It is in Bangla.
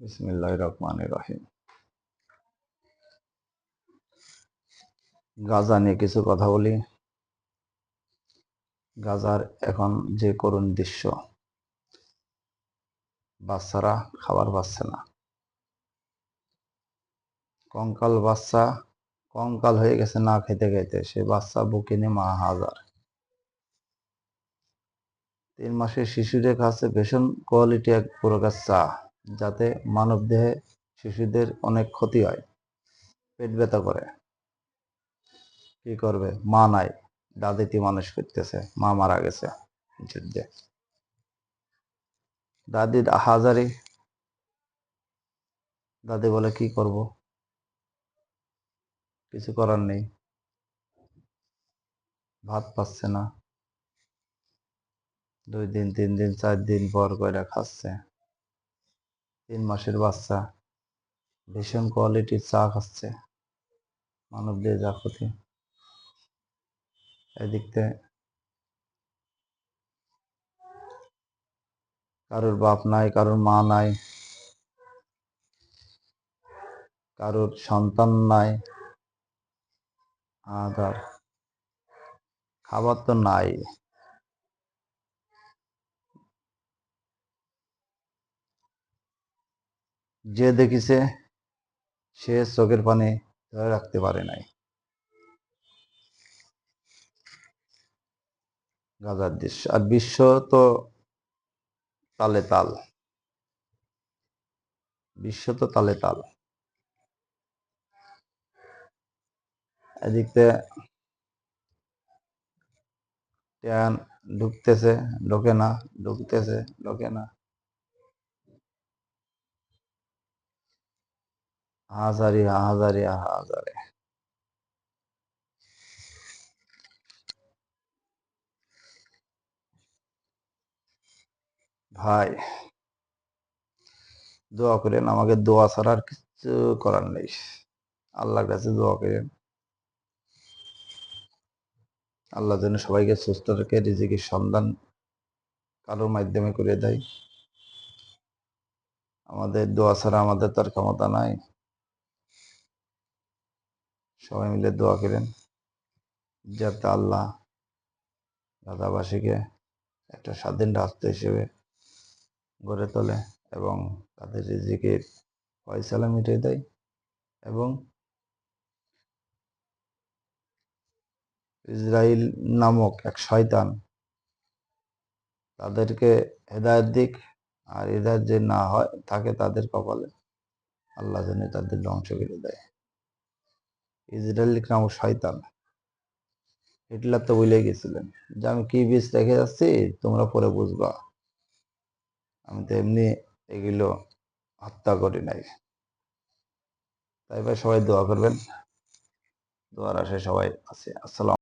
বিসমিল্লাহ রহমান রহিম। গাজা নিয়ে কিছু কথা বলি। গাজার এখন যে করুণ দৃশ্য, বাচ্চারা খাবার পাচ্ছে না। কঙ্কাল বাচ্চা, কঙ্কাল হয়ে গেছে না খেতে খেতে সে বাচ্চা বুকে নিয়ে মা হাজার তিন মাসের শিশুদের কাছে ভীষণ কোয়ালিটি এক প্রকার চা। যাতে মানব দেহে শিশুদের অনেক ক্ষতি হয়। পেট ব্যথা করে। কি করবে? মা নাই। দাদিটি মানুষ করতেছে। মা মারা গেছে। যুদ্ধে। দাদি হাজারি। দাদি বলে, কি করব? কিছু করার নেই। ভাত পাচ্ছে না। দুই দিন, তিন দিন, চার দিন পর করে খাচ্ছে। তিন মাসের বাচ্চা। ভীষণ কোয়ালিটির চা খাচ্ছে। মানব দিয়ে যা ক্ষতি। এদিকতে কারোর বাপ নাই, কারোর মা নাই, কারোর সন্তান নাই আর খাবার তো নাই। যে দেখিছে, সে চোখের পানি ধরে রাখতে পারে নাই। গাজার দৃশ্য। আর বিশ্ব তো তালে তাল। বিশ্ব তো তালে তাল। এদিকতে ট্যান ঢুকতেছে, ঢোকে না, ঢুকতেছে, ঢোকে না। হাজারি হাজারি, হাজারে। ভাই, দোয়া করেন, আমাকে দোয়া ছাড়া আর কিছু করার নেই। আল্লাহর কাছে দোয়া করেন। আল্লাহ যেন সবাইকে সুস্থ রেখে, রিজিকের সন্ধান কারোর মাধ্যমে করে দেয়। আমাদের দোয়া ছাড়া আমাদের তার ক্ষমতা নাই। সবাই মিলে দোয়া করেন যাতে আল্লাহ দাদাবাসীকে একটা স্বাধীন রাষ্ট্র হিসেবে গড়ে তোলে এবং তাদের রিজিকের ফয়সালা মিটিয়ে দেয় এবং ইসরায়েল নামক এক শয়তান তাদেরকে হেদায়ত দিক আর হেদায়ত যে না হয় থাকে তাদের কপালে আল্লাহ যেন তাদের ধ্বংস করে দেয়। ইসরায়েল নাম শয়তান। হিটলার তো বলে গেছিলেন যে আমি কি বীজ রেখে যাচ্ছি, তোমরা পরে বুঝবা। আমি তো এমনি এগুলো হত্যা করি নাই। তাই ভাই সবাই দোয়া করবেন। দোয়ার আশায় সবাই আছে। আসসালাম